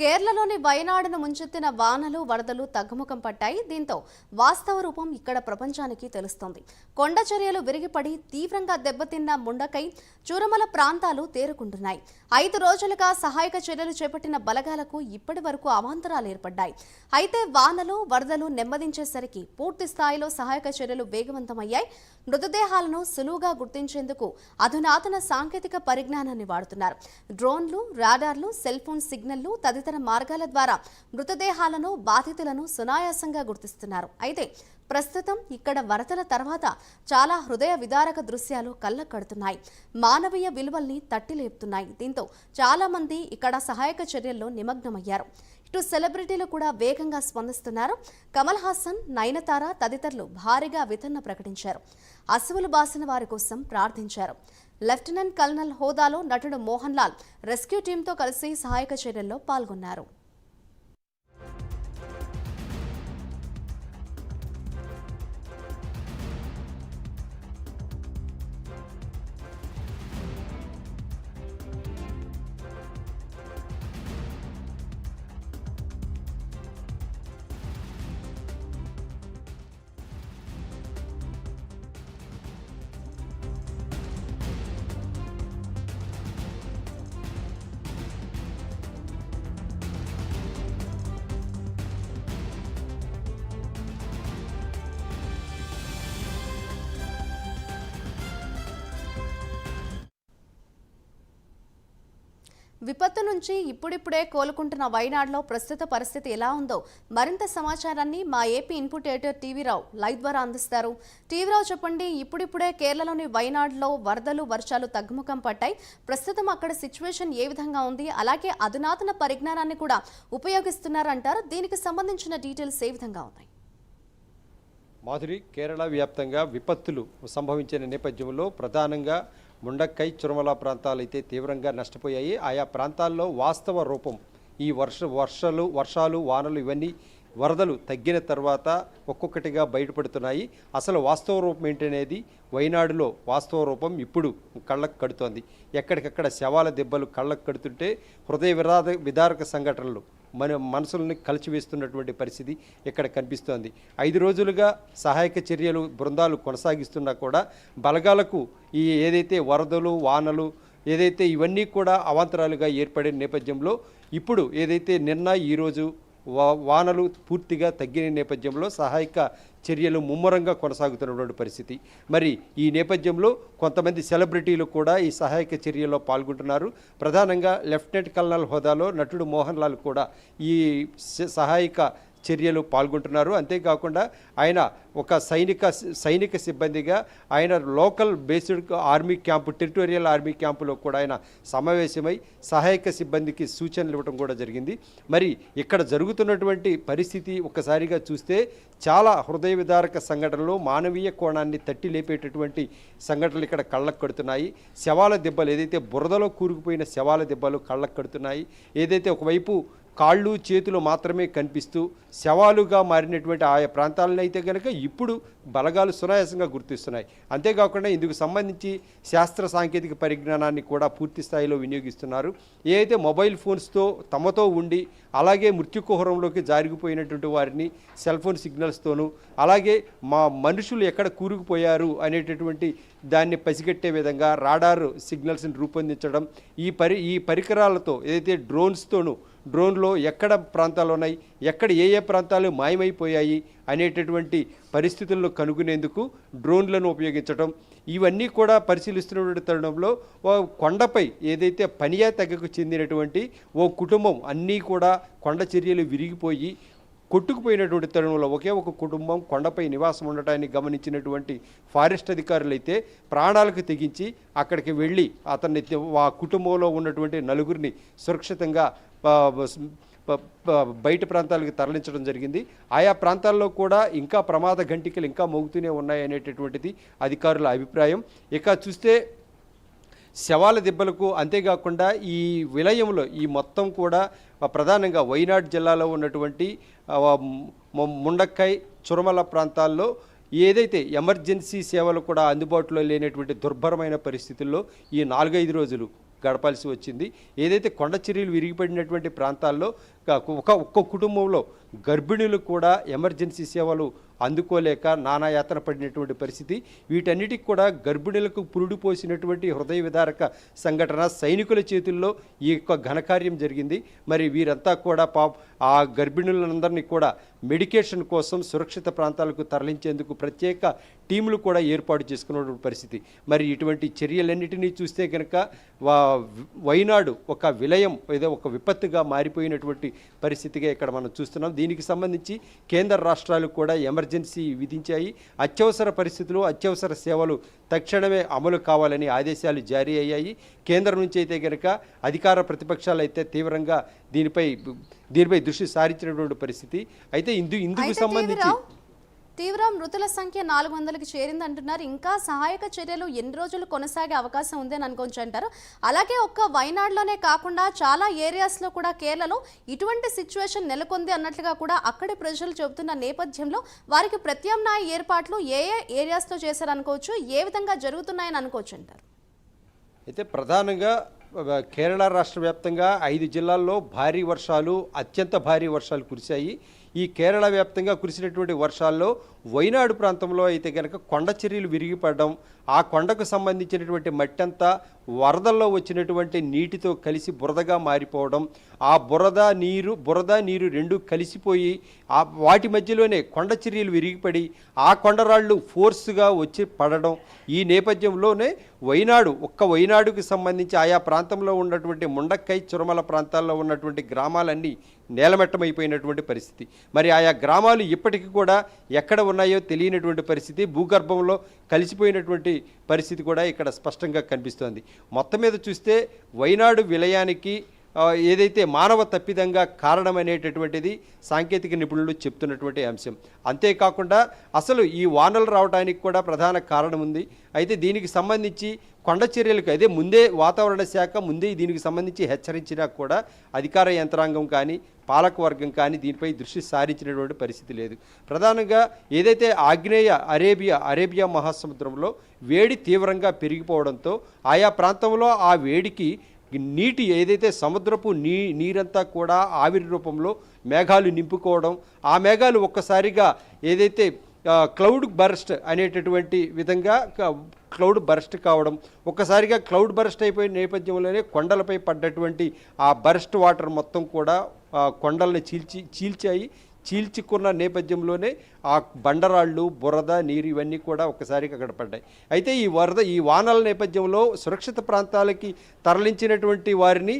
కేరళలోని వయనాడును ముంచెత్తిన వానలు వరదలు తగ్గుముఖం పట్టాయి. దీంతో వాస్తవ రూపం ఇక్కడ ప్రపంచానికి తెలుస్తోంది. కొండ చర్యలు విరిగిపడి తీవ్రంగా దెబ్బతిన్న ముండకై చూరమల ప్రాంతాలు తేరుకుంటున్నాయి. ఐదు రోజులుగా సహాయక చర్యలు చేపట్టిన బలగాలకు ఇప్పటి వరకు అవాంతరాలు ఏర్పడ్డాయి. అయితే వానలు వరదలు నెమ్మదించేసరికి పూర్తి స్థాయిలో సహాయక చర్యలు వేగవంతమయ్యాయి. మృతదేహాలను సులువుగా గుర్తించేందుకు అధునాతన సాంకేతిక పరిజ్ఞానాన్ని వాడుతున్నారు. డ్రోన్లు రాడార్లు సెల్ ఫోన్ సిగ్నల్లు తదితర మార్గాల ద్వారా మృతదేహాలను బాధితులను సునాయాసంగా గుర్తిస్తున్నారు. అయితే ప్రస్తుతం ఇక్కడ వరదల తర్వాత చాలా హృదయ విదారక దృశ్యాలు కళ్ళ కడుతున్నాయి మానవీయ విలువల్ని తట్టిలేపుతున్నాయి. దీంతో చాలా మంది ఇక్కడ సహాయక చర్యల్లో నిమగ్నమయ్యారు. ఇటు సెలబ్రిటీలు కూడా వేగంగా స్పందిస్తున్నారు. కమల్ హాసన్ నయనతార తదితరులు భారీగా వితరణ ప్రకటించారు. అసువులు బాసిన వారి కోసం ప్రార్థించారు. లెఫ్టినెంట్ కల్నల్ హోదాలో నటుడు మోహన్ లాల్ రెస్క్యూ టీంతో కలిసి సహాయక చర్యల్లో పాల్గొన్నారు. విపత్తు నుంచి ఇప్పుడిప్పుడే కోలుకుంటున్న వైనాడులో ప్రస్తుత పరిస్థితి ఎలా ఉందో మరింత సమాచారాన్ని మా AP input editor TV Rao live ద్వారా అందిస్తారు. టీవీరావు చెప్పండి ఇప్పుడిప్పుడే కేరళలోని వైనాడులో వరదలు వర్షాలు తగ్గుముఖం పట్టాయి ప్రస్తుతం అక్కడ సిచ్యువేషన్ ఏ విధంగా ఉంది? అలాగే అధునాతన పరిజ్ఞానాన్ని కూడా ఉపయోగిస్తున్నారంటారు. దీనికి సంబంధించిన డీటెయిల్స్ ఏ విధంగా ఉన్నాయి? మాధురి కేరళ వ్యాప్తంగా విపత్తులు సంభవించిన నేపథ్యంలో ప్రధానంగా ముండక్కై చిరుమల ప్రాంతాలు అయితే తీవ్రంగా నష్టపోయాయి. ఆయా ప్రాంతాల్లో వాస్తవ రూపం. ఈ వర్ష వర్షాలు వర్షాలు వానలు ఇవన్నీ వరదలు తగ్గిన తర్వాత ఒక్కొక్కటిగా బయటపడుతున్నాయి. అసలు వాస్తవ రూపం ఏంటనేది వైనాడులో వాస్తవ రూపం ఇప్పుడు కళ్ళకు కడుతోంది. ఎక్కడికక్కడ శవాల దెబ్బలు కళ్ళకు కడుతుంటే హృదయ విరాద విదారక సంఘటనలు మన మనసులను కలిచివేస్తున్నటువంటి పరిస్థితి ఇక్కడ కనిపిస్తోంది. ఐదు రోజులుగా సహాయక చర్యలు బృందాలు కొనసాగిస్తున్నా కూడా బలగాలకు ఈ ఏదైతే వరదలు వానలు ఏదైతే ఇవన్నీ కూడా అవాంతరాలుగా ఏర్పడిన నేపథ్యంలో ఇప్పుడు ఏదైతే నిన్న ఈరోజు వానలు పూర్తిగా తగ్గిన నేపథ్యంలో సహాయక చర్యలు ముమ్మరంగా కొనసాగుతున్నటువంటి పరిస్థితి. మరి ఈ నేపథ్యంలో కొంతమంది సెలబ్రిటీలు కూడా ఈ సహాయక చర్యల్లో పాల్గొంటున్నారు. ప్రధానంగా లెఫ్టినెంట్ కల్నల్ హోదాలో నటుడు మోహన్ లాల్ కూడా ఈ సహాయక చర్యలు పాల్గొంటున్నారు. అంతేకాకుండా ఆయన ఒక సైనిక సైనిక సిబ్బందిగా ఆయన local based army camp territorial army క్యాంపులో కూడా ఆయన సమావేశమై సహాయక సిబ్బందికి సూచనలు ఇవ్వడం కూడా జరిగింది. మరి ఇక్కడ జరుగుతున్నటువంటి పరిస్థితి ఒక్కసారిగా చూస్తే చాలా హృదయ విదారక సంఘటనలు మానవీయ కోణాన్ని తట్టి లేపేటటువంటి సంఘటనలు ఇక్కడ కళ్ళకు కడుతున్నాయి. శవాల దెబ్బలు ఏదైతే బురదలో కూరుకుపోయిన శవాల దెబ్బలు కళ్ళకు కడుతున్నాయి. ఏదైతే ఒకవైపు కాళ్ళు చేతులు మాత్రమే కనిపిస్తూ శవాలుగా మారినటువంటి ఆయా ప్రాంతాలను అయితే కనుక ఇప్పుడు బలగాలు సునాయాసంగా గుర్తిస్తున్నాయి. అంతేకాకుండా ఇందుకు సంబంధించి శాస్త్ర సాంకేతిక పరిజ్ఞానాన్ని కూడా పూర్తి స్థాయిలో వినియోగిస్తున్నారు. ఏదైతే మొబైల్ ఫోన్స్తో తమతో ఉండి అలాగే మృత్యుకుహరంలోకి జారిగిపోయినటువంటి వారిని సెల్ ఫోన్ సిగ్నల్స్తోనూ అలాగే మా మనుషులు ఎక్కడ కూరుకుపోయారు అనేటటువంటి దాన్ని పసిగట్టే విధంగా రాడార్ సిగ్నల్స్ని రూపొందించడం ఈ పరి ఈ పరికరాలతో ఏదైతే డ్రోన్స్తోనూ డ్రోన్లో ఎక్కడ ప్రాంతాలు ఉన్నాయి ఎక్కడ ఏ ఏ ప్రాంతాలు మాయమైపోయాయి అనేటటువంటి పరిస్థితులను కనుగొనేందుకు డ్రోన్లను ఉపయోగించడం ఇవన్నీ కూడా పరిశీలిస్తున్నటువంటి తరుణంలో ఓ కొండపై ఏదైతే పనియా తెగకు చెందినటువంటి ఓ కుటుంబం అన్నీ కూడా కొండ చర్యలు విరిగిపోయి కొట్టుకుపోయినటువంటి తరుణంలో ఒకే ఒక కుటుంబం కొండపై నివాసం ఉండటాన్ని గమనించినటువంటి ఫారెస్ట్ అధికారులైతే ప్రాణాలకు తెగించి అక్కడికి వెళ్ళి అతన్ని ఆ కుటుంబంలో ఉన్నటువంటి నలుగురిని సురక్షితంగా బయట ప్రాంతాలకు తరలించడం జరిగింది. ఆయా ప్రాంతాల్లో కూడా ఇంకా ప్రమాద ఘంటికలు ఇంకా మోగుతూనే ఉన్నాయి అనేటటువంటిది అధికారుల అభిప్రాయం. ఇక చూస్తే శవాల దెబ్బలకు అంతేకాకుండా ఈ విలయంలో ఈ మొత్తం కూడా ప్రధానంగా వైనాడ్ జిల్లాలో ఉన్నటువంటి ముండక్కాయ్ ముండక్కై చురమల ప్రాంతాల్లో ఏదైతే ఎమర్జెన్సీ సేవలు కూడా అందుబాటులో లేనటువంటి దుర్భరమైన పరిస్థితుల్లో ఈ నాలుగైదు రోజులు గడపాల్సి వచ్చింది. ఏదైతే కొండ చర్యలు విరిగిపడినటువంటి ప్రాంతాల్లో ఒక ఒక్క కుటుంబంలో గర్భిణులు కూడా ఎమర్జెన్సీ సేవలు అందుకోలేక నానాయాతన పడినటువంటి పరిస్థితి. వీటన్నిటికి కూడా గర్భిణులకు పురుడు పోసినటువంటి హృదయ విదారక సంఘటన సైనికుల చేతుల్లో ఈ యొక్క ఘనకార్యం జరిగింది. మరి వీరంతా కూడా పా ఆ గర్భిణులందరినీ కూడా మెడికేషన్ కోసం సురక్షిత ప్రాంతాలకు తరలించేందుకు ప్రత్యేక టీములు కూడా ఏర్పాటు చేసుకున్నటువంటి పరిస్థితి. మరి ఇటువంటి చర్యలన్నిటినీ చూస్తే కనుక వా- వైనాడు ఒక విలయం ఏదో ఒక విపత్తుగా మారిపోయినటువంటి పరిస్థితిగా ఇక్కడ మనం చూస్తున్నాం. దీనికి సంబంధించి కేంద్ర రాష్ట్రాలు కూడా ఎమర్జెన్సీ విధించాయి. అత్యవసర పరిస్థితులు అత్యవసర సేవలు తక్షణమే అమలు కావాలని ఆదేశాలు జారీ అయ్యాయి. కేంద్రం నుంచి అయితే కనుక అధికార ప్రతిపక్షాలు అయితే తీవ్రంగా దీనిపై దీనిపై దృష్టి సారించినటువంటి పరిస్థితి. అయితే ఇందు ఇందుకు సంబంధించి తీవ్ర మృతుల సంఖ్య నాలుగు వందలకి చేరింది అంటున్నారు ఇంకా సహాయక చర్యలు ఎన్ని రోజులు కొనసాగే అవకాశం ఉంది అని అనుకోవచ్చు అంటారు అలాగే ఒక్క వైనాడులోనే కాకుండా చాలా ఏరియాస్లో కూడా కేరళలో ఇటువంటి సిచ్యువేషన్ నెలకొంది అన్నట్లుగా కూడా అక్కడి ప్రజలు చెబుతున్న నేపథ్యంలో వారికి ప్రత్యామ్నాయ ఏర్పాట్లు ఏ ఏ ఏరియాస్లో చేశారనుకోవచ్చు ఏ విధంగా జరుగుతున్నాయని అనుకోవచ్చు అంటారు అయితే ప్రధానంగా కేరళ రాష్ట్ర వ్యాప్తంగా ఐదు జిల్లాల్లో భారీ వర్షాలు అత్యంత భారీ వర్షాలు కురిశాయి. ఈ కేరళ వ్యాప్తంగా కురిసినటువంటి వర్షాల్లో వైనాడు ప్రాంతంలో అయితే కనుక కొండ చర్యలు విరిగిపడడం ఆ కొండకు సంబంధించినటువంటి మట్టి అంతా వరదల్లో వచ్చినటువంటి నీటితో కలిసి బురదగా మారిపోవడం ఆ బురద నీరు బురద నీరు రెండు కలిసిపోయి ఆ వాటి మధ్యలోనే కొండ చర్యలు విరిగిపడి ఆ కొండరాళ్ళు ఫోర్స్గా వచ్చి పడడం ఈ నేపథ్యంలోనే వైనాడు ఒక్క వైనాడుకు సంబంధించి ఆయా ప్రాంతంలో ఉన్నటువంటి ముండక్కై చురమల ప్రాంతాల్లో ఉన్నటువంటి గ్రామాలన్నీ నేలమెట్టమైపోయినటువంటి పరిస్థితి. మరి ఆయా గ్రామాలు ఇప్పటికీ కూడా ఎక్కడ ఉన్నాయో తెలియనటువంటి పరిస్థితి భూగర్భంలో కలిసిపోయినటువంటి పరిస్థితి కూడా ఇక్కడ స్పష్టంగా కనిపిస్తోంది. మొత్తం మీద చూస్తే వైనాడు విలయానికి ఏదైతే మానవ తప్పిదంగా కారణమనేటటువంటిది సాంకేతిక నిపుణులు చెప్తున్నటువంటి అంశం. అంతేకాకుండా అసలు ఈ వానలు రావడానికి కూడా ప్రధాన కారణం ఉంది. అయితే దీనికి సంబంధించి కొండ చర్యలకు అదే ముందే వాతావరణ శాఖ ముందే దీనికి సంబంధించి హెచ్చరించినా కూడా అధికార యంత్రాంగం కానీ పాలకవర్గం కానీ దీనిపై దృష్టి సారించినటువంటి పరిస్థితి లేదు. ప్రధానంగా ఏదైతే ఆగ్నేయ అరేబియా అరేబియా మహాసముద్రంలో వేడి తీవ్రంగా పెరిగిపోవడంతో ఆయా ప్రాంతంలో ఆ వేడికి నీటి ఏదైతే సముద్రపు నీ నీరంతా కూడా ఆవిరి రూపంలో మేఘాలు నింపుకోవడం ఆ మేఘాలు ఒక్కసారిగా ఏదైతే క్లౌడ్ బర్స్ట్ అనేటటువంటి విధంగా క్లౌడ్ బర్స్ట్ కావడం ఒక్కసారిగా క్లౌడ్ బర్స్ట్ అయిపోయిన నేపథ్యంలోనే కొండలపై పడ్డటువంటి ఆ బర్స్ట్ వాటర్ మొత్తం కూడా కొండల్ని చీల్చి చీల్చాయి. చీల్చుకున్న నేపథ్యంలోనే ఆ బండరాళ్ళు బురద నీరు ఇవన్నీ కూడా ఒకసారిగా అక్కడ పడ్డాయి. అయితే ఈ వరద ఈ వానల నేపథ్యంలో సురక్షిత ప్రాంతాలకి తరలించినటువంటి వారిని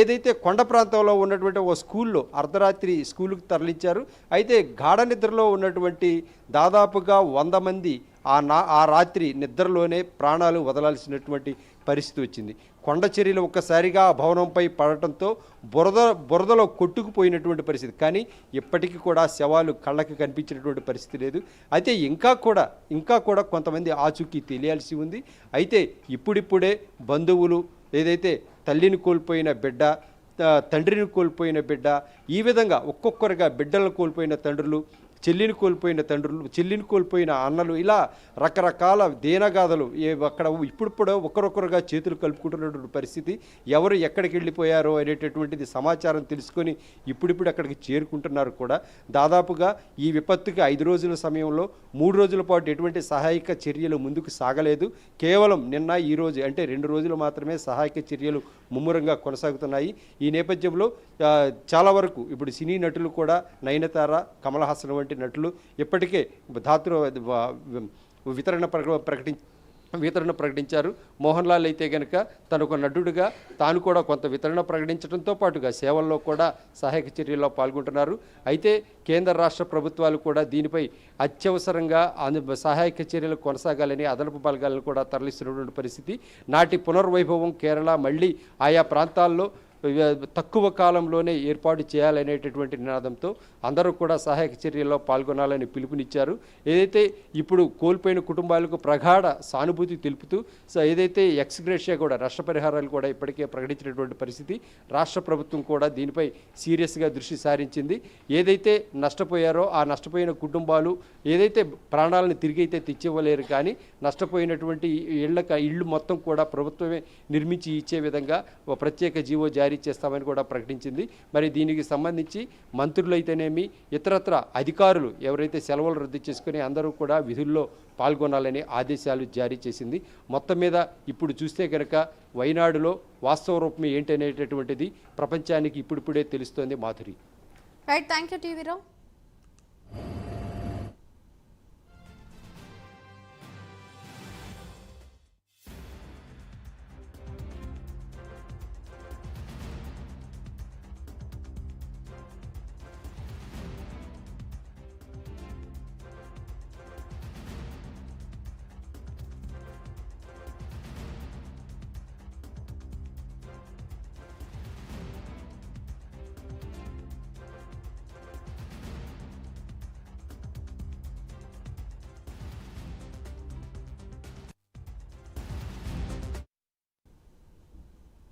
ఏదైతే కొండ ప్రాంతంలో ఉన్నటువంటి ఓ స్కూల్లో అర్ధరాత్రి స్కూలుకు తరలించారు. అయితే గాఢ నిద్రలో ఉన్నటువంటి దాదాపుగా వంద మంది ఆ నా ఆ రాత్రి నిద్రలోనే ప్రాణాలు వదలాల్సినటువంటి పరిస్థితి వచ్చింది. కొండచెర్యలు ఒక్కసారిగా ఆ భవనంపై పడటంతో బురద బురదలో కొట్టుకుపోయినటువంటి పరిస్థితి. కానీ ఇప్పటికీ కూడా శవాలు కళ్ళకి కనిపించినటువంటి పరిస్థితి లేదు. అయితే ఇంకా కూడా ఇంకా కూడా కొంతమంది ఆచూకీ తెలియాల్సి ఉంది. అయితే ఇప్పుడిప్పుడే బంధువులు ఏదైతే తల్లిని కోల్పోయిన బిడ్డ తండ్రిని కోల్పోయిన బిడ్డ ఈ విధంగా ఒక్కొక్కరుగా బిడ్డలను కోల్పోయిన తండ్రులు చెల్లిని కోల్పోయిన తండ్రులు చెల్లిని కోల్పోయిన అన్నలు ఇలా రకరకాల దేనగాథలు ఏ అక్కడ ఇప్పుడిప్పుడు ఒకరొకరుగా చేతులు కలుపుకుంటున్నటువంటి పరిస్థితి. ఎవరు ఎక్కడికి వెళ్ళిపోయారో అనేటటువంటిది సమాచారం తెలుసుకొని ఇప్పుడిప్పుడు అక్కడికి చేరుకుంటున్నారు కూడా. దాదాపుగా ఈ విపత్తుకి ఐదు రోజుల సమయంలో మూడు రోజుల పాటు ఎటువంటి సహాయక చర్యలు ముందుకు సాగలేదు. కేవలం నిన్న ఈరోజు అంటే రెండు రోజులు మాత్రమే సహాయక చర్యలు ముమ్మరంగా కొనసాగుతున్నాయి. ఈ నేపథ్యంలో చాలా వరకు ఇప్పుడు సినీ నటులు కూడా నయనతార కమల్ హాసన్ వంటి నటులు ఇప్పటికే ధాతృ వితరణ ప్రక ప్రకటించి వితరణ ప్రకటించారు. మోహన్ లాల్ అయితే కనుక తనకు నటుడుగా తాను కూడా కొంత వితరణ ప్రకటించడంతో పాటుగా సేవల్లో కూడా సహాయక చర్యల్లో పాల్గొంటున్నారు. అయితే కేంద్ర రాష్ట్ర ప్రభుత్వాలు కూడా దీనిపై అత్యవసరంగా అను సహాయక చర్యలు కొనసాగాలని అదనపు బలగాలను కూడా తరలిస్తున్నటువంటి పరిస్థితి. నాటి పునర్వైభవం కేరళ మళ్ళీ ఆయా ప్రాంతాల్లో తక్కువ కాలంలోనే ఏర్పాటు చేయాలనేటటువంటి నినాదంతో అందరూ కూడా సహాయక చర్యల్లో పాల్గొనాలని పిలుపునిచ్చారు. ఏదైతే ఇప్పుడు కోల్పోయిన కుటుంబాలకు ప్రగాఢ సానుభూతి తెలుపుతూ సో ఏదైతే ఎక్స్గ్రేషియా కూడా నష్టపరిహారాలు కూడా ఇప్పటికే ప్రకటించినటువంటి పరిస్థితి రాష్ట్ర ప్రభుత్వం కూడా దీనిపై సీరియస్గా దృష్టి సారించింది. ఏదైతే నష్టపోయారో ఆ నష్టపోయిన కుటుంబాలు ఏదైతే ప్రాణాలను తిరిగి అయితే తెచ్చివ్వలేరు కానీ నష్టపోయినటువంటి ఇళ్ళ ఇళ్ళు మొత్తం కూడా ప్రభుత్వమే నిర్మించి ఇచ్చే విధంగా ఒక ప్రత్యేక జీవో జారీ చేస్తామని కూడా ప్రకటించింది. మరి దీనికి సంబంధించి మంత్రులైతేనేమి ఇతరత్ర అధికారులు ఎవరైతే సెలవులు రద్దు చేసుకుని అందరూ కూడా విధుల్లో పాల్గొనాలని ఆదేశాలు జారీ చేసింది. మొత్తం మీద ఇప్పుడు చూస్తే కనుక వైనాడులో వాస్తవ రూపం ఏంటనేటటువంటిది ప్రపంచానికి ఇప్పుడిప్పుడే తెలుస్తోంది మాధురి. Right thank you టీవీరావు